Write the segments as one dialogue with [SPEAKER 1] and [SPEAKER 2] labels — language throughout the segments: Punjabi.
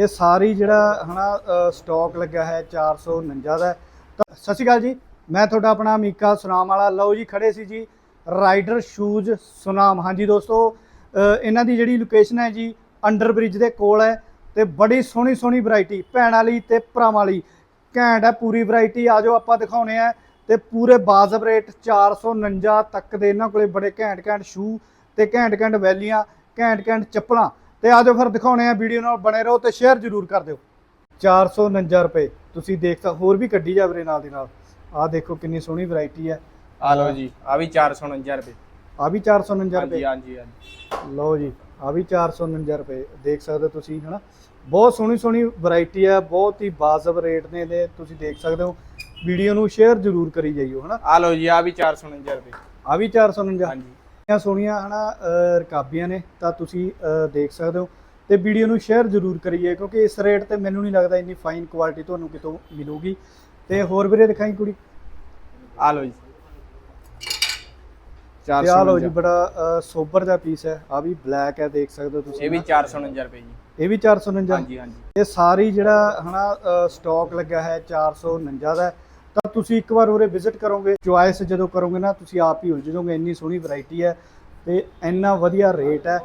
[SPEAKER 1] ਇਹ ਸਾਰੀ ਜਿਹੜਾ ਹਨਾ ਸਟਾਕ ਲੱਗਾ ਹੈ 449 ਦਾ ਤਾਂ ਸਤਿ ਸ਼੍ਰੀ ਅਕਾਲ ਜੀ, ਮੈਂ ਤੁਹਾਡਾ ਆਪਣਾ ਅਮੀਕਾ ਸੁਨਾਮ ਵਾਲਾ। ਲਓ ਜੀ, ਖੜੇ ਸੀ ਜੀ ਰਾਈਡਰ ਸ਼ੂਜ਼ ਸੁਨਾਮ। ਹਾਂਜੀ ਦੋਸਤੋ ਇਹਨਾਂ ਦੀ ਜਿਹੜੀ ਲੋਕੇਸ਼ਨ ਹੈ ਜੀ ਅੰਡਰ ਬ੍ਰਿਜ ਦੇ ਕੋਲ ਹੈ ਤੇ ਬੜੀ ਸੋਹਣੀ ਸੋਹਣੀ ਵੈਰਾਈਟੀ ਭੈਣਾਂ ਲਈ ਤੇ ਭਰਾਵਾਂ ਵਾਲੀ। ਘੈਂਟ ਹੈ, ਪੂਰੀ ਵੈਰਾਈਟੀ ਆ ਜਾਓ, ਆਪਾਂ ਦਿਖਾਉਣੇ ਆ। ਤੇ ਪੂਰੇ ਬਾਜ਼ਬ ਰੇਟ 449 ਤੱਕ ਦੇ ਇਹਨਾਂ ਕੋਲੇ ਬੜੇ ਘੈਂਟ ਘੈਂਟ ਸ਼ੂ ਤੇ ਘੈਂਟ ਘੈਂਟ ਵੈਲੀਆਂ, ਘੈਂਟ ਘੈਂਟ ਚੱਪਲਾਂ। ਤੇ ਆ ਜਾਓ ਫਿਰ ਦਿਖਾਉਣੇ ਆ ਵੀਡੀਓ ਨਾਲ ਬਣੇ ਰਹੋ ਤੇ ਸ਼ੇਅਰ ਜ਼ਰੂਰ ਕਰ ਦਿਓ। 449 ਰੁਪਏ। ਤੁਸੀਂ ਦੇਖ ਸਕ ਹੋਰ ਵੀ ਕੱਢੀ ਜਾ ਵੀਰੇ ਨਾਲ ਦੀ ਨਾਲ। ਆਹ ਦੇਖੋ ਕਿੰਨੀ ਸੋਹਣੀ ਵੈਰਾਈਟੀ ਹੈ।
[SPEAKER 2] ਆ ਲਓ ਜੀ ਆ ਵੀ 449 ਰੁਪਏ।
[SPEAKER 1] ਆ ਵੀ 449
[SPEAKER 2] ਹਾਂਜੀ
[SPEAKER 1] ਰੁਪਏ।
[SPEAKER 2] ਹਾਂਜੀ ਹਾਂਜੀ।
[SPEAKER 1] ਲਓ ਜੀ ਆ ਵੀ 449 ਰੁਪਏ। ਦੇਖ ਸਕਦੇ ਹੋ ਤੁਸੀਂ ਹਨਾ? ਬਹੁਤ ਸੋਹਣੀ ਸੋਹਣੀ ਵੈਰਾਈਟੀ ਹੈ ਬਹੁਤ ਹੀ ਬਾਜ਼ਬ ਰੇਟ ਨੇ ਦੇ ਤੁਸੀਂ ਦੇਖ ਸਕਦੇ ਹੋ। ਵੀਡੀਓ ਨੂੰ ਸ਼ੇਅਰ ਜ਼ਰੂਰ ਕਰੀ ਜਾਈਓ ਹਨਾ?
[SPEAKER 2] ਆ ਲਓ ਜੀ ਆ ਵੀ 449 ਰੁਪਏ।
[SPEAKER 1] ਆ ਵੀ 449
[SPEAKER 2] ਹਾਂਜੀ।
[SPEAKER 1] ਸੋਹਣੀਆਂ ਹਨਾ ਰਕਾਬੀਆਂ ਨੇ ਤਾਂ ਤੁਸੀਂ ਦੇਖ ਸਕਦੇ ਹੋ। ਤੇ ਵੀਡੀਓ ਨੂੰ ਸ਼ੇਅਰ ਜ਼ਰੂਰ ਕਰੀਏ ਕਿਉਂਕਿ ਇਸ ਰੇਟ ਤੇ ਮੈਨੂੰ ਨਹੀਂ ਲੱਗਦਾ ਇੰਨੀ ਫਾਈਨ ਕੁਆਲਿਟੀ ਤੁਹਾਨੂੰ ਕਿਤੋਂ ਮਿਲੂਗੀ। ਤੇ ਹੋਰ ਵੀਰੇ ਦਿਖਾਈ ਕੁੜੀ?
[SPEAKER 2] ਆ ਲਓ ਜੀ।
[SPEAKER 1] ਤੇ ਆਹ ਲਓ ਜੀ
[SPEAKER 2] 449
[SPEAKER 1] ਬੜਾ ਸੋਬਰ ਦਾ ਪੀਸ ਹੈ। ਆ ਵੀ ਬਲੈਕ ਹੈ ਦੇਖ ਸਕਦੇ ਹੋ ਤੁਸੀਂ
[SPEAKER 2] ਇਹ ਵੀ
[SPEAKER 1] ਨਾ।
[SPEAKER 2] 449 ਰੁਪਏ ਜੀ।
[SPEAKER 1] ਇਹ ਵੀ 449
[SPEAKER 2] ਹਾਂਜੀ ਹਾਂਜੀ।
[SPEAKER 1] ਇਹ ਸਾਰੀ ਜਿਹੜਾ ਹਨਾ ਸਟਾਕ ਲੱਗਾ ਹੈ 449 ਦਾ। ਤਾਂ ਤੁਸੀਂ ਇੱਕ ਵਾਰ ਉਰੇ ਵਿਜ਼ਿਟ ਕਰੋਗੇ ਚੁਆਇਸ ਜਦੋਂ ਕਰੋਗੇ ਨਾ ਤੁਸੀਂ ਆਪ ਹੀ ਉਲਝ ਜਾਓਗੇ ਇੰਨੀ ਸੋਹਣੀ ਵੈਰਾਈਟੀ ਹੈ ਤੇ ਇੰਨਾ ਵਧੀਆ ਰੇਟ ਹੈ।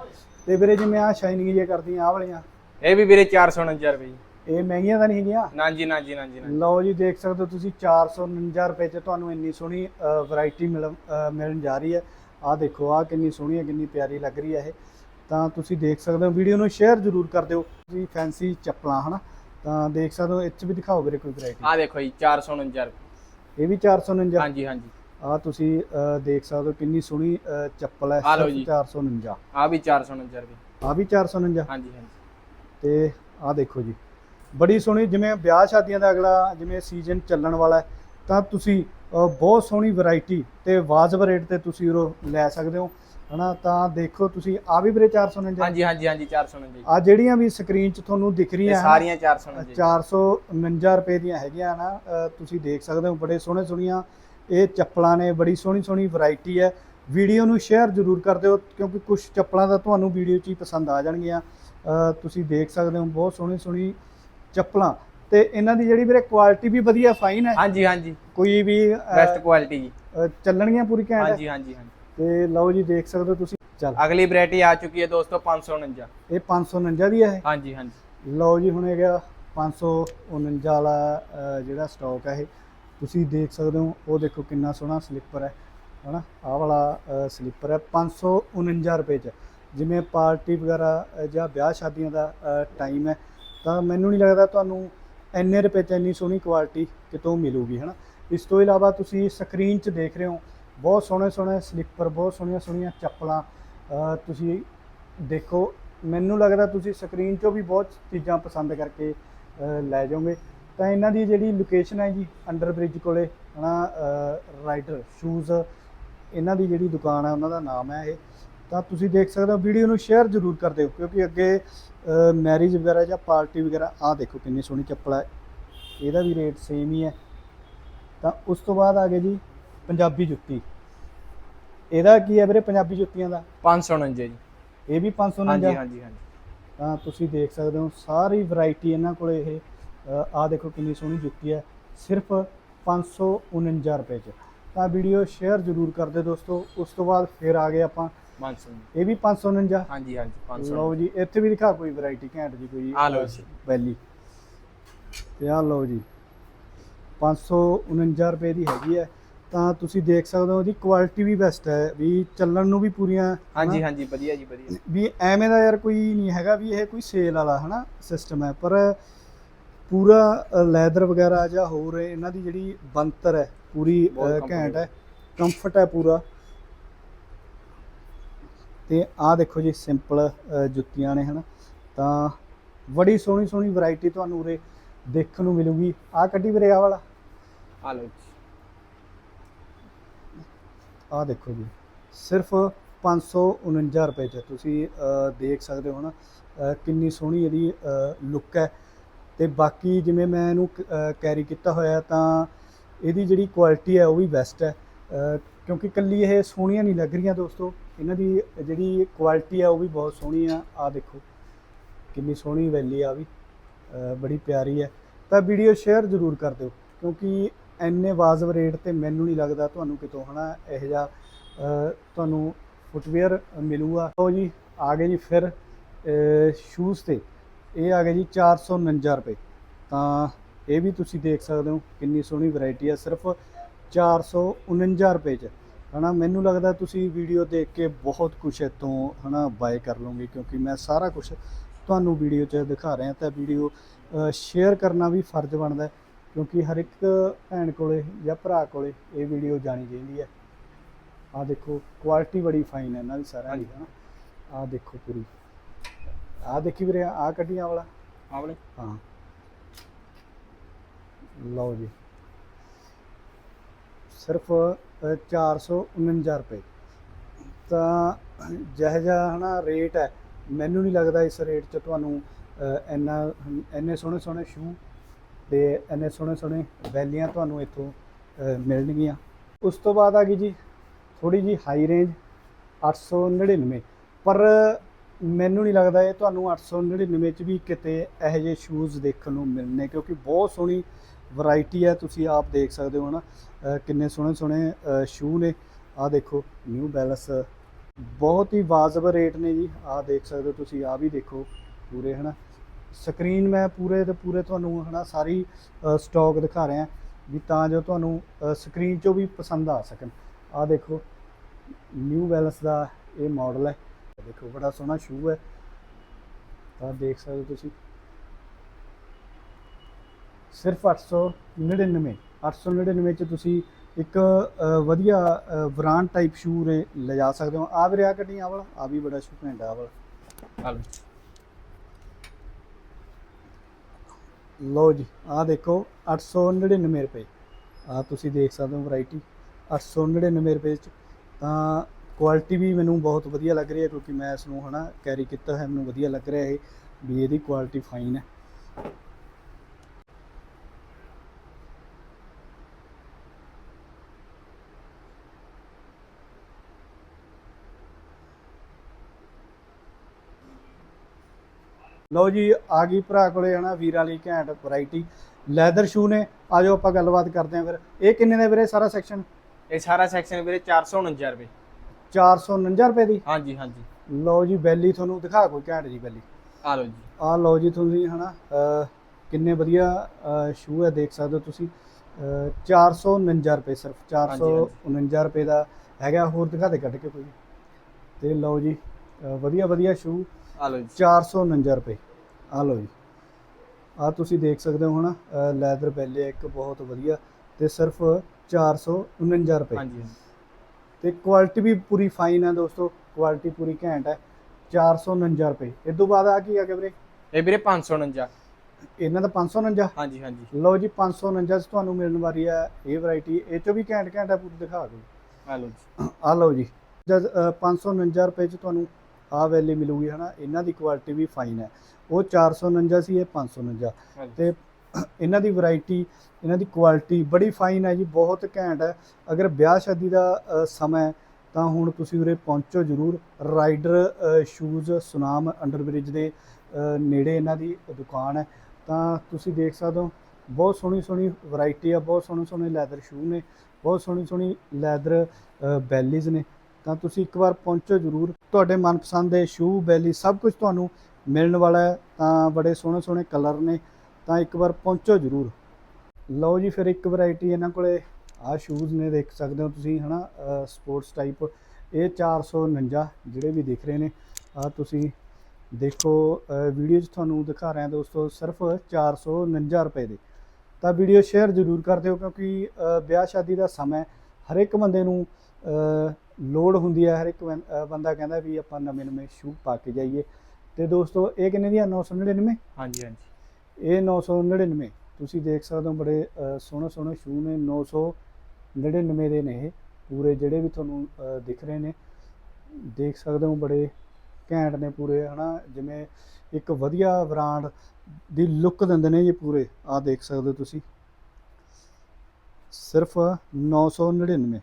[SPEAKER 1] ਤੇ ਵੀਰੇ ਜਿਵੇਂ ਆ ਸ਼ਾਈਨਿੰਗ ਜਿਹੀਆਂ ਕਰਦੀਆਂ ਆਹ ਵਾਲੀਆਂ।
[SPEAKER 2] ਇਹ ਵੀ ਵੀਰੇ 449 ਰੁਪਏ ਜੀ।
[SPEAKER 1] ਇਹ ਮਹਿੰਗੀਆਂ ਤਾਂ ਨਹੀਂ ਹੈਗੀਆਂ?
[SPEAKER 2] ਨਾ ਜੀ ਨਾ ਜੀ ਨਾ ਜੀ ਨਾ ਜੀ।
[SPEAKER 1] ਲਓ ਜੀ ਦੇਖ ਸਕਦੇ ਹੋ ਤੁਸੀਂ 449 ਰੁਪਏ 'ਚ ਤੁਹਾਨੂੰ ਇੰਨੀ ਸੋਹਣੀ ਵੈਰਾਈਟੀ ਮਿਲਣ ਜਾ ਰਹੀ ਹੈ। ਆਹ ਦੇਖੋ ਆਹ ਕਿੰਨੀ ਸੋਹਣੀ ਹੈ ਕਿੰਨੀ ਪਿਆਰੀ ਲੱਗ ਰਹੀ ਹੈ ਇਹ। ਤਾਂ ਤੁਸੀਂ ਦੇਖ ਸਕਦੇ ਹੋ ਵੀਡੀਓ ਨੂੰ ਸ਼ੇਅਰ ਜ਼ਰੂਰ ਕਰ ਦਿਓ। ਜੀ ਫੈਂਸੀ ਚੱਪਲਾਂ ਹਨਾ? ਤਾਂ ਦੇਖ ਸਕਦੇ ਹੋ 'ਚ ਵੀ ਦਿਖਾਓ ਵੀਰੇ ਕੋਈ ਵੈਰਾਈਟੀ
[SPEAKER 2] ਆ ਦੇਖੋ ਜੀ 449 ਰੁਪਏ।
[SPEAKER 1] ਇਹ ਵੀ 449
[SPEAKER 2] ਹਾਂਜੀ ਹਾਂਜੀ।
[SPEAKER 1] ਆਹ ਤੁਸੀਂ ਦੇਖ ਸਕਦੇ ਹੋ ਕਿੰਨੀ ਸੋਹਣੀ ਚੱਪਲ ਹੈ
[SPEAKER 2] ਆਹ ਲਓ
[SPEAKER 1] ਸਿਰਫ
[SPEAKER 2] ਜੀ।
[SPEAKER 1] 449
[SPEAKER 2] ਆ ਵੀ 449 ਰੁਪਏ।
[SPEAKER 1] ਆਹ ਵੀ 449
[SPEAKER 2] ਹਾਂਜੀ ਹਾਂਜੀ।
[SPEAKER 1] ਤੇ ਆਹ ਦੇਖੋ ਜੀ ਬੜੀ ਸੋਹਣੀ ਜਿਵੇਂ ਵਿਆਹ ਸ਼ਾਦੀਆਂ ਦਾ ਅਗਲਾ ਜਿਵੇਂ ਸੀਜ਼ਨ ਚੱਲਣ ਵਾਲਾ ਹੈ ਤਾਂ ਤੁਸੀਂ ਬਹੁਤ ਸੋਹਣੀ ਵੈਰਾਈਟੀ ਤੇ ਵਾਜਬ ਰੇਟ ਤੇ ਤੁਸੀਂ ਉਹ ਲੈ ਸਕਦੇ ਹੋ। ਹਨਾ ਤਾਂ ਦੇਖੋ ਤੁਸੀਂ ਆ ਵੀ ਵੀਰੇ 449
[SPEAKER 2] ਹਾਂਜੀ ਹਾਂਜੀ ਹਾਂਜੀ 449
[SPEAKER 1] ਆ ਜਿਹੜੀਆਂ ਵੀ ਸਕਰੀਨ 'ਚ ਤੁਹਾਨੂੰ ਦਿਖ ਰਹੀਆਂ ਹਨ,
[SPEAKER 2] ਸਾਰੀਆਂ 449 ਜੀ
[SPEAKER 1] 449 ਰੁਪਏ ਦੀਆਂ ਹੈਗੀਆਂ ਨਾ ਅ, ਤੁਸੀਂ ਦੇਖ ਸਕਦੇ ਹੋ ਬੜੇ ਸੋਹਣੇ ਸੋਹਣੀਆਂ। ਇਹ ਚੱਪਲਾਂ ਨੇ ਬੜੀ ਸੋਹਣੀ ਸੋਹਣੀ ਵੈਰਾਈਟੀ ਹੈ। ਵੀਡੀਓ ਨੂੰ ਸ਼ੇਅਰ ਜ਼ਰੂਰ ਕਰ ਦਿਓ ਕਿਉਂਕਿ ਕੁਝ ਚੱਪਲਾਂ ਤਾਂ ਤੁਹਾਨੂੰ ਵੀਡੀਓ 'ਚ ਹੀ ਪਸੰਦ ਆ ਜਾਣਗੀਆਂ। ਤੁਸੀਂ ਦੇਖ ਸਕਦੇ ਹੋ ਬਹੁਤ ਸੋਹਣੀ ਸੋਹਣੀ ਚੱਪਲਾਂ। ਤੇ ਇਹਨਾਂ ਦੀ ਜਿਹੜੀ ਵੀਰੇ ਕੁਆਲਿਟੀ ਵੀ ਵਧੀਆ ਫਾਈਨ ਹੈ।
[SPEAKER 2] ਹਾਂਜੀ ਹਾਂਜੀ।
[SPEAKER 1] ਕੋਈ ਵੀ
[SPEAKER 2] ਬੈਸਟ ਕੁਆਲਿਟੀ ਜੀ।
[SPEAKER 1] ਚੱਲਣਗੀਆਂ ਪੂਰੀ ਘੈਂਟ।
[SPEAKER 2] ਹਾਂਜੀ ਹਾਂਜੀ ਹਾਂਜੀ।
[SPEAKER 1] ਤੇ ਲਓ ਜੀ ਦੇਖ ਸਕਦੇ ਹੋ ਤੁਸੀਂ। ਚੱਲ।
[SPEAKER 2] ਅਗਲੀ ਵੈਰਾਈਟੀ ਆ ਚੁੱਕੀ ਹੈ ਦੋਸਤੋ 549
[SPEAKER 1] ਇਹ 549 ਦੀ ਹੈ ਇਹ?
[SPEAKER 2] ਹਾਂਜੀ ਹਾਂਜੀ।
[SPEAKER 1] ਲਓ ਜੀ ਹੁਣ ਹੈਗਾ 549 ਵਾਲਾ ਜਿਹੜਾ ਸਟਾਕ ਹੈ ਇਹ। ਤੁਸੀਂ ਦੇਖ ਸਕਦੇ ਹੋ ਉਹ ਦੇਖੋ ਕਿੰਨਾ ਸੋਹਣਾ ਸਲੀਪਰ ਹੈ। ਹਨਾ? ਆਹ ਵਾਲਾ ਸਲੀਪਰ ਹੈ 549 ਰੁਪਏ ਚ। ਜਿਵੇਂ ਪਾਰਟੀ ਵਗੈਰਾ ਜਾਂ ਵਿਆਹ ਸ਼ਾਦੀਆਂ ਦਾ ਟਾਈਮ ਹੈ ਤਾਂ ਮੈਨੂੰ ਨਹੀਂ ਲੱਗਦਾ ਤੁਹਾਨੂੰ ਇੰਨੇ ਰੁਪਏ ਚ ਇੰਨੀ ਸੋਹਣੀ ਕੁਆਲਿਟੀ ਕਿਤੋਂ ਮਿਲੂਗੀ ਹਨਾ? ਇਸ ਤੋਂ ਇਲਾਵਾ ਤੁਸੀਂ ਸਕਰੀਨ 'ਚ ਦੇਖ ਰਹੇ ਹੋ ਬਹੁਤ ਸੋਹਣੇ ਸੋਹਣੇ ਸਲੀਪਰ, ਬਹੁਤ ਸੋਹਣੀਆਂ ਸੋਹਣੀਆਂ ਚੱਪਲਾਂ ਤੁਸੀਂ ਦੇਖੋ, ਮੈਨੂੰ ਲੱਗਦਾ ਤੁਸੀਂ ਸਕਰੀਨ 'ਚੋਂ ਵੀ ਬਹੁਤ ਚੀਜ਼ਾਂ ਪਸੰਦ ਕਰਕੇ ਲੈ ਜਾਓਗੇ। ਤਾਂ ਇਹਨਾਂ ਦੀ ਜਿਹੜੀ ਲੋਕੇਸ਼ਨ ਹੈ ਜੀ, ਅੰਡਰ ਬ੍ਰਿਜ ਕੋਲੇ, ਹਨਾ ਰਾਈਡਰ ਸ਼ੂਜ਼ ਇਹਨਾਂ ਦੀ ਜਿਹੜੀ ਦੁਕਾਨ ਹੈ, ਉਹਨਾਂ ਦਾ ਨਾਮ ਹੈ ਇਹ। ਤਾਂ ਤੁਸੀਂ ਦੇਖ ਸਕਦੇ ਹੋ ਵੀਡੀਓ ਨੂੰ ਸ਼ੇਅਰ ਜ਼ਰੂਰ ਕਰ ਦਿਓ, ਕਿਉਂਕਿ ਅੱਗੇ ਮੈਰਿਜ ਵਗੈਰਾ ਜਾਂ ਪਾਰਟੀ ਵਗੈਰਾ, ਆਹ ਦੇਖੋ ਕਿੰਨੀ ਸੋਹਣੀ ਚੱਪਲ ਹੈ। ਇਹਦਾ ਵੀ ਰੇਟ ਸੇਮ ਹੀ ਹੈ। ਤਾਂ ਉਸ ਤੋਂ ਬਾਅਦ ਆ ਗਏ ਜੀ ਪੰਜਾਬੀ ਜੁੱਤੀ। ਇਹਦਾ ਕੀ ਹੈ ਵੀਰੇ ਪੰਜਾਬੀ ਜੁੱਤੀਆਂ ਦਾ?
[SPEAKER 2] 549 ਜੀ।
[SPEAKER 1] ਇਹ ਵੀ 549
[SPEAKER 2] ਹਾਂਜੀ ਹਾਂਜੀ ਹਾਂਜੀ।
[SPEAKER 1] ਤਾਂ ਤੁਸੀਂ ਦੇਖ ਸਕਦੇ ਹੋ ਸਾਰੀ ਵੈਰਾਈਟੀ ਇਹਨਾਂ ਕੋਲੇ ਇਹ ਆਹ ਦੇਖੋ ਕਿੰਨੀ ਸੋਹਣੀ ਜੁੱਤੀ ਹੈ। ਸਿਰਫ 549 ਰੁਪਏ ਚ। ਤਾਂ ਵੀਡੀਓ ਸ਼ੇਅਰ ਜ਼ਰੂਰ ਕਰਦੇ ਦੋਸਤੋ। ਉਸ ਤੋਂ ਬਾਅਦ ਫਿਰ ਆ ਗਏ ਆਪਾਂ।
[SPEAKER 2] 549
[SPEAKER 1] ਇਹ ਵੀ 549
[SPEAKER 2] ਹਾਂਜੀ ਹਾਂਜੀ 549
[SPEAKER 1] ਲਓ ਜੀ ਇੱਥੇ ਵੀ ਦਿਖਾ ਕੋਈ ਵੈਰਾਈਟੀ ਘੈਂਟ ਜੀ ਕੋਈ
[SPEAKER 2] ਆਹ ਲਓ ਜੀ।
[SPEAKER 1] ਵੈਲੀ ਤੇ ਆਹ ਲਓ ਜੀ 549 ਰੁਪਏ ਦੀ ਹੈਗੀ ਹੈ। ਤਾਂ ਤੁਸੀਂ ਦੇਖ ਸਕਦੇ ਹੋ ਉਹਦੀ ਕੁਆਲਿਟੀ ਵੀ ਬੈਸਟ ਹੈ ਵੀ ਚੱਲਣ ਨੂੰ ਵੀ ਪੂਰੀਆਂ
[SPEAKER 2] ਹਾਂਜੀ ਹਾਂਜੀ ਵਧੀਆ ਜੀ ਵਧੀਆ।
[SPEAKER 1] ਵੀ ਐਵੇਂ ਦਾ ਯਾਰ ਕੋਈ ਨਹੀਂ ਹੈਗਾ ਵੀ ਇਹ ਕੋਈ ਸੇਲ ਵਾਲਾ ਹਨਾ ਸਿਸਟਮ ਹੈ। ਪਰ ਪੂਰਾ ਲੈਦਰ ਵਗੈਰਾ ਜਾਂ ਹੋਰ ਇਹਨਾਂ ਦੀ ਜਿਹੜੀ ਬੰਤਰ ਹੈ ਪੂਰੀ ਘੈਂਟ ਹੈ ਕੰਫਰਟ ਹੈ ਪੂਰਾ। ਤੇ ਆਹ ਦੇਖੋ ਜੀ ਸਿੰਪਲ ਜੁੱਤੀਆਂ ਨੇ ਹਨਾ। ਤਾਂ ਬੜੀ ਸੋਹਣੀ ਸੋਹਣੀ ਵੈਰਾਈਟੀ ਤੁਹਾਨੂੰ ਉਰੇ ਦੇਖਣ ਨੂੰ ਮਿਲੂਗੀ। ਆਹ ਕੱਢੀ ਵੀਰੇ ਆਹ ਵਾਲਾ।
[SPEAKER 2] ਆ ਲਓ ਜੀ
[SPEAKER 1] ਆਹ ਦੇਖੋ ਜੀ, ਸਿਰਫ 549 ਰੁਪਏ ਚ ਤੁਸੀਂ ਦੇਖ ਸਕਦੇ ਹੋ ਨਾ ਕਿੰਨੀ ਸੋਹਣੀ ਇਹਦੀ ਲੁੱਕ ਹੈ। ਤੇ ਬਾਕੀ ਜਿਵੇਂ ਮੈਂ ਇਹਨੂੰ ਕੈਰੀ ਕੀਤਾ ਹੋਇਆ ਤਾਂ ਇਹਦੀ ਜਿਹੜੀ ਕੁਆਲਿਟੀ ਹੈ, ਉਹ ਵੀ ਬੈਸਟ ਹੈ। ਕਿਉਂਕਿ ਕੱਲੀ ਇਹ ਸੋਹਣੀਆਂ ਨਹੀਂ ਲੱਗ ਰਹੀਆਂ ਦੋਸਤੋ। ਇਹਨਾਂ ਦੀ ਜਿਹੜੀ ਕੁਆਲਿਟੀ ਹੈ, ਉਹ ਵੀ ਬਹੁਤ ਸੋਹਣੀ ਆ। ਆ ਦੇਖੋ, ਕਿੰਨੀ ਸੋਹਣੀ ਵੈਲੀ ਆ ਵੀ। ਬੜੀ ਪਿਆਰੀ ਹੈ। ਤਾਂ ਵੀਡੀਓ ਸ਼ੇਅਰ ਜ਼ਰੂਰ ਕਰ ਦਿਓ, ਕਿਉਂਕਿ ਐਨੇ ਵਾਜਬ ਰੇਟ ਤੇ ਮੈਨੂੰ ਨਹੀਂ ਲੱਗਦਾ ਤੁਹਾਨੂੰ ਕਿਤੋਂ ਹਨਾ ਇਹੋ ਜਿਹਾ ਤੁਹਾਨੂੰ ਫੁੱਟਵੇਅਰ ਮਿਲੂਗਾ। ਉਹ ਜੀ, ਆ ਗਏ ਜੀ ਫਿਰ ਸ਼ੂਜ਼ ਤੇ। ਇਹ ਆ ਗਏ ਜੀ 449 ਰੁਪਏ। ਤਾਂ ਇਹ ਵੀ ਤੁਸੀਂ ਦੇਖ ਸਕਦੇ ਹੋ, ਕਿੰਨੀ ਸੋਹਣੀ ਵੈਰਾਈਟੀ ਹੈ ਸਿਰਫ 449 ਰੁਪਏ ਚ। ਹਨਾ, ਮੈਨੂੰ ਲੱਗਦਾ ਤੁਸੀਂ ਵੀਡੀਓ ਦੇਖ ਕੇ ਬਹੁਤ ਕੁਝ ਇੱਥੋਂ, ਹਨਾ ਬਾਏ ਕਰ ਲਓਗੇ, ਕਿਉਂਕਿ ਮੈਂ ਸਾਰਾ ਕੁਝ ਤੁਹਾਨੂੰ ਵੀਡੀਓ 'ਚ ਦਿਖਾ ਰਿਹਾ। ਤਾਂ ਵੀਡੀਓ ਸ਼ੇਅਰ ਕਰਨਾ ਵੀ ਫਰਜ਼ ਬਣਦਾ ਹੈ। ਕਿਉਂਕਿ ਹਰ ਇੱਕ ਭੈਣ ਕੋਲੇ ਜਾਂ ਭਰਾ ਕੋਲੇ ਇਹ ਵੀਡੀਓ ਜਾਣੀ ਚਾਹੀਦੀ ਹੈ। ਆ ਦੇਖੋ ਕੁਆਲਿਟੀ ਬੜੀ ਫਾਈਨ ਹੈ ਇਹਨਾਂ ਦੀ ਸਾਰਿਆਂ ਦੀ ਹਨਾ। ਆ ਦੇਖੋ ਪੂਰੀ। ਆ ਦੇਖੀ ਵੀਰੇ ਆ ਕੱਟੀਆਂ ਵਾਲਾ?
[SPEAKER 2] ਆਹ ਵਾਲੇ?
[SPEAKER 1] ਹਾਂ। ਲਓ ਜੀ। ਸਿਰਫ ਅ, 449 ਰੁਪਏ। ਤਾਂ ਜਿਹੋ ਜਿਹਾ ਹਨਾ ਰੇਟ ਹੈ ਮੈਨੂੰ ਨਹੀਂ ਲੱਗਦਾ ਇਸ ਰੇਟ 'ਚ ਤੁਹਾਨੂੰ ਇੰਨਾ ਇੰਨੇ ਸੋਹਣੇ ਸੋਹਣੇ ਸ਼ੂ ਤੇ ਇੰਨੇ ਸੋਹਣੇ ਸੋਹਣੇ ਵੈਲੀਆਂ ਤੁਹਾਨੂੰ ਇੱਥੋਂ ਮਿਲਣਗੀਆਂ। ਉਸ ਤੋਂ ਬਾਅਦ ਆ ਗਈ ਜੀ ਥੋੜੀ ਜੀ ਹਾਈ ਰੇਂਜ 899 ਪਰ ਮੈਨੂੰ ਨਹੀਂ ਲੱਗਦਾ ਇਹ ਤੁਹਾਨੂੰ 899 ਚ ਵੀ ਕਿਤੇ ਇਹੋ ਜਿਹੇ ਸ਼ੂਜ਼ ਦੇਖਣ ਨੂੰ ਮਿਲਣੇ, ਕਿਉਂਕਿ ਬਹੁਤ ਸੋਹਣੀ ਵੈਰਾਈਟੀ ਹੈ ਤੁਸੀਂ ਆਪ ਦੇਖ ਸਕਦੇ ਹੋ ਨਾ ਕਿੰਨੇ ਸੋਹਣੇ ਸੋਹਣੇ ਸ਼ੂ ਨੇ। ਆਹ ਦੇਖੋ ਨਿਊ ਬੈਲੈਂਸ ਬਹੁਤ ਹੀ ਵਾਜਬ ਰੇਟ ਨੇ ਜੀ। ਆਹ ਦੇਖ ਸਕਦੇ ਹੋ ਤੁਸੀਂ, ਆਹ ਵੀ ਦੇਖੋ ਪੂਰੇ, ਹਨਾ। ਸਕਰੀਨ ਮੈਂ ਪੂਰੇ ਤੇ ਪੂਰੇ ਤੁਹਾਨੂੰ ਹਨਾ ਸਾਰੀ ਸਟਾਕ ਦਿਖਾ ਰਿਹਾ ਵੀ ਤਾਂ ਜੋ ਤੁਹਾਨੂੰ ਸਕਰੀਨ 'ਚੋਂ ਵੀ ਪਸੰਦ ਆ ਸਕਣ। ਆਹ ਦੇਖੋ ਨਿਊ ਬੈਲੈਂਸ ਦਾ ਇਹ ਮਾਡਲ ਹੈ। ਦੇਖੋ ਬੜਾ ਸੋਹਣਾ ਸ਼ੂ ਹੈ। ਤਾਂ ਦੇਖ ਸਕਦੇ ਹੋ ਤੁਸੀਂ। ਸਿਰਫ 899 899 ਚ ਤੁਸੀਂ ਇੱਕ ਵਧੀਆ ਬ੍ਰਾਂਡ ਟਾਈਪ ਸ਼ੂ ਰੇ ਲਿਜਾ ਸਕਦੇ ਹੋ। ਆ ਵੀ ਰਿਆ ਕੱਟੀਆਂ ਵਾਲਾ ਆ ਵੀ ਬੜਾ ਸ਼ੂ ਘੈਂਟਾ ਵਾਲਾ।
[SPEAKER 2] ਲਓ
[SPEAKER 1] ਜੀ, ਆਹ ਦੇਖੋ 899 ਰੁਪਏ। ਆ ਤੁਸੀਂ ਦੇਖ ਸਕਦੇ ਹੋ ਵੈਰਾਈਟੀ 899 ਰੁਪਏ ਚ। ਤਾਂ ਕੁਆਲਿਟੀ ਵੀ ਮੈਨੂੰ ਬਹੁਤ ਵਧੀਆ ਲੱਗ ਰਹੀ ਹੈ, ਕਿਉਂਕਿ ਮੈਂ ਇਸ ਨੂੰ ਹਨਾ ਕੈਰੀ ਕੀਤਾ ਹੈ ਮੈਨੂੰ ਵਧੀਆ ਲੱਗ ਰਿਹਾ ਇਹ, ਵੀ ਇਹਦੀ ਕੁਆਲਿਟੀ ਫਾਈਨ ਹੈ। ਲਓ ਜੀ ਆ ਗਈ ਭਰਾ ਕੋਲੇ ਹਨਾ ਵੀਰਾਂ ਲਈ ਘੈਂਟ ਵੈਰਾਈਟੀ ਲੈਦਰ ਸ਼ੂ ਨੇ ਆਜੋ ਆਪਾਂ ਗੱਲਬਾਤ ਕਰਦੇ ਹਾਂ ਫਿਰ। ਇਹ ਕਿੰਨੇ ਦਾ ਵੀਰੇ ਸਾਰਾ ਸੈਕਸ਼ਨ
[SPEAKER 2] ਇਹ ਸਾਰਾ ਸੈਕਸ਼ਨ ਵੀਰੇ 449 ਰੁਪਏ।
[SPEAKER 1] 449 ਰੁਪਏ ਦੀ?
[SPEAKER 2] ਹਾਂਜੀ ਹਾਂਜੀ।
[SPEAKER 1] ਲਓ ਜੀ ਬੈਲੀ ਤੁਹਾਨੂੰ ਦਿਖਾ ਕੋਈ ਘੈਂਟ ਜੀ ਬੈਲੀ।
[SPEAKER 2] ਆਹ ਲਓ ਜੀ।
[SPEAKER 1] ਆ ਲਓ ਜੀ ਤੁਸੀਂ ਹਨਾ ਕਿੰਨੇ ਵਧੀਆ ਸ਼ੂ ਹੈ ਦੇਖ ਸਕਦੇ ਹੋ ਤੁਸੀਂ। ਅਹ 449 ਰੁਪਏ ਸਿਰਫ
[SPEAKER 2] ਹਾਂਜੀ,
[SPEAKER 1] 449 ਰੁਪਏ ਦਾ ਹੈਗਾ। ਹੋਰ ਦਿਖਾ ਦੇ ਕੱਢ ਕੇ ਕੋਈ। ਤੇ ਲਓ ਜੀ ਵਧੀਆ ਵਧੀਆ ਸ਼ੂ
[SPEAKER 2] ਆਹ ਲਓ ਜੀ।
[SPEAKER 1] 449 ਰੁਪਏ। ਆ ਲਓ ਜੀ। ਆ ਤੁਸੀਂ ਦੇਖ ਸਕਦੇ ਹੋ ਹਨਾ ਲੈਦਰ ਬੈਲੇ ਇੱਕ ਬਹੁਤ ਵਧੀਆ ਤੇ ਸਿਰਫ 449 ਰੁਪਏ।
[SPEAKER 2] ਹਾਂਜੀ।
[SPEAKER 1] ਤੇ ਕੁਆਲਿਟੀ ਵੀ ਪੂਰੀ ਫਾਈਨ ਹੈ ਦੋਸਤੋ ਕੁਆਲਿਟੀ ਪੂਰੀ ਘੈਂਟ ਹੈ 449 ਰੁਪਏ। ਇਸ ਤੋਂ ਬਾਅਦ ਆ ਕੀ ਆ ਗਿਆ ਵੀਰੇ?
[SPEAKER 2] ਇਹ ਵੀਰੇ 549
[SPEAKER 1] ਇਹਨਾਂ ਦਾ 549
[SPEAKER 2] ਹਾਂਜੀ ਹਾਂਜੀ।
[SPEAKER 1] ਲਓ ਜੀ 549 ਚ ਤੁਹਾਨੂੰ ਮਿਲਣ ਵਾਲੀ ਹੈ ਇਹ ਵੈਰਾਈਟੀ ਇਹ ਚੋਂ ਵੀ ਘੈਂਟ ਘੈਂਟ ਹੈ ਪੂਰੀ ਦਿਖਾ ਦਿਓ।
[SPEAKER 2] ਆਹ ਲਓ ਜੀ।
[SPEAKER 1] ਆ ਲਓ ਜੀ। ਜਦ ਅ, 549 ਰੁਪਏ ਚ ਤੁਹਾਨੂੰ ਆ ਵੈਲੀ ਮਿਲੂਗੀ ਹਨਾ? ਇਹਨਾਂ ਦੀ ਕੁਆਲਿਟੀ ਵੀ ਫਾਈਨ ਹੈ। ਉਹ 449 ਸੀ ਇਹ 549
[SPEAKER 2] ਹਾਂਜੀ।
[SPEAKER 1] ਤੇ ਇਹਨਾਂ ਦੀ ਵੈਰਾਈਟੀ ਇਹਨਾਂ ਦੀ ਕੁਆਲਿਟੀ ਬੜੀ ਫਾਈਨ ਹੈ ਜੀ ਬਹੁਤ ਘੈਂਟ ਹੈ। ਅਗਰ ਵਿਆਹ ਸ਼ਾਦੀ ਦਾ ਸਮਾਂ ਤਾਂ ਹੁਣ ਤੁਸੀਂ ਉਰੇ ਪਹੁੰਚੋ ਜ਼ਰੂਰ। ਰਾਈਡਰ ਸ਼ੂਜ਼ ਸੁਨਾਮ ਅੰਡਰਬ੍ਰਿਜ ਦੇ ਨੇੜੇ ਇਹਨਾਂ ਦੀ ਦੁਕਾਨ ਹੈ। ਤਾਂ ਤੁਸੀਂ ਦੇਖ ਸਕਦੇ ਹੋ ਬਹੁਤ ਸੋਹਣੀ ਸੋਹਣੀ ਵੈਰਾਈਟੀ ਆ ਬਹੁਤ ਸੋਹਣੇ ਸੋਹਣੇ ਲੈਦਰ ਸ਼ੂ ਨੇ ਬਹੁਤ ਸੋਹਣੀ ਸੋਹਣੀ ਲੈਦਰ ਬੈਲੀਜ਼ ਨੇ। ਤਾਂ ਤੁਸੀਂ ਇੱਕ ਵਾਰ ਪਹੁੰਚੋ ਜ਼ਰੂਰ। ਤੁਹਾਡੇ ਮਨਪਸੰਦ ਦੇ ਸ਼ੂ, ਬੈਲੀ ਸਭ ਕੁਝ ਤੁਹਾਨੂੰ ਮਿਲਣ ਵਾਲਾ ਹੈ। ਤਾਂ ਬੜੇ ਸੋਹਣੇ ਸੋਹਣੇ ਕਲਰ ਨੇ। ਤਾਂ ਇੱਕ ਵਾਰ ਪਹੁੰਚੋ ਜ਼ਰੂਰ। ਲਓ ਜੀ ਫਿਰ ਇੱਕ ਵੈਰਾਈਟੀ ਇਹਨਾਂ ਕੋਲੇ। ਆਹ ਸ਼ੂਜ਼ ਨੇ ਦੇਖ ਸਕਦੇ ਹੋ ਤੁਸੀਂ, ਹਨਾ? ਸਪੋਰਟਸ ਟਾਈਪ ਇਹ 449 ਜਿਹੜੇ ਵੀ ਦਿਖ ਰਹੇ ਨੇ। ਆ ਤੁਸੀਂ ਦੇਖੋ ਵੀਡੀਓ 'ਚ ਤੁਹਾਨੂੰ ਦਿਖਾ ਰਿਹਾ ਦੋਸਤੋ, ਸਿਰਫ 449 ਰੁਪਏ ਦੇ। ਤਾਂ ਵੀਡੀਓ ਸ਼ੇਅਰ ਜ਼ਰੂਰ ਕਰ ਦਿਓ ਕਿਉਂਕਿ ਵਿਆਹ ਸ਼ਾਦੀ ਦਾ ਸਮਾਂ ਹੈ। ਹਰ ਇੱਕ ਬੰਦੇ ਨੂੰ ਲੋੜ ਹੁੰਦੀ ਹੈ ਹਰ ਇੱਕ ਬੰਦਾ ਕਹਿੰਦਾ ਵੀ ਆਪਾਂ ਨਵੇਂ ਨਵੇਂ ਸ਼ੂ ਪਾ ਕੇ ਜਾਈਏ। ਤੇ ਦੋਸਤੋ ਇਹ ਕਿੰਨੇ ਦੀ ਆ? 999
[SPEAKER 2] ਹਾਂਜੀ ਹਾਂਜੀ।
[SPEAKER 1] ਇਹ 999 ਤੁਸੀਂ ਦੇਖ ਸਕਦੇ ਹੋ ਬੜੇ ਸੋਹਣੇ ਸੋਹਣੇ ਸ਼ੂ ਨੇ 999 ਦੇ ਨੇ ਇਹ। ਪੂਰੇ ਜਿਹੜੇ ਵੀ ਤੁਹਾਨੂੰ ਦਿਖ ਰਹੇ ਨੇ ਦੇਖ ਸਕਦੇ ਹੋ ਬੜੇ ਘੈਂਟ ਨੇ ਪੂਰੇ ਹਨਾ? ਜਿਵੇਂ ਇੱਕ ਵਧੀਆ ਬ੍ਰਾਂਡ ਦੀ ਲੁੱਕ ਦਿੰਦੇ ਨੇ ਇਹ ਪੂਰੇ। ਆ ਦੇਖ ਸਕਦੇ ਹੋ ਤੁਸੀਂ। ਸਿਰਫ 999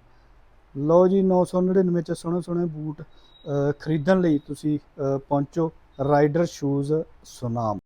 [SPEAKER 1] ਲਓ ਜੀ 999 ਚ ਸੋਹਣੇ ਸੋਹਣੇ ਬੂਟ ਖਰੀਦਣ ਲਈ ਤੁਸੀਂ ਪਹੁੰਚੋ ਰਾਈਡਰ ਸ਼ੂਜ਼ ਸੁਨਾਮ।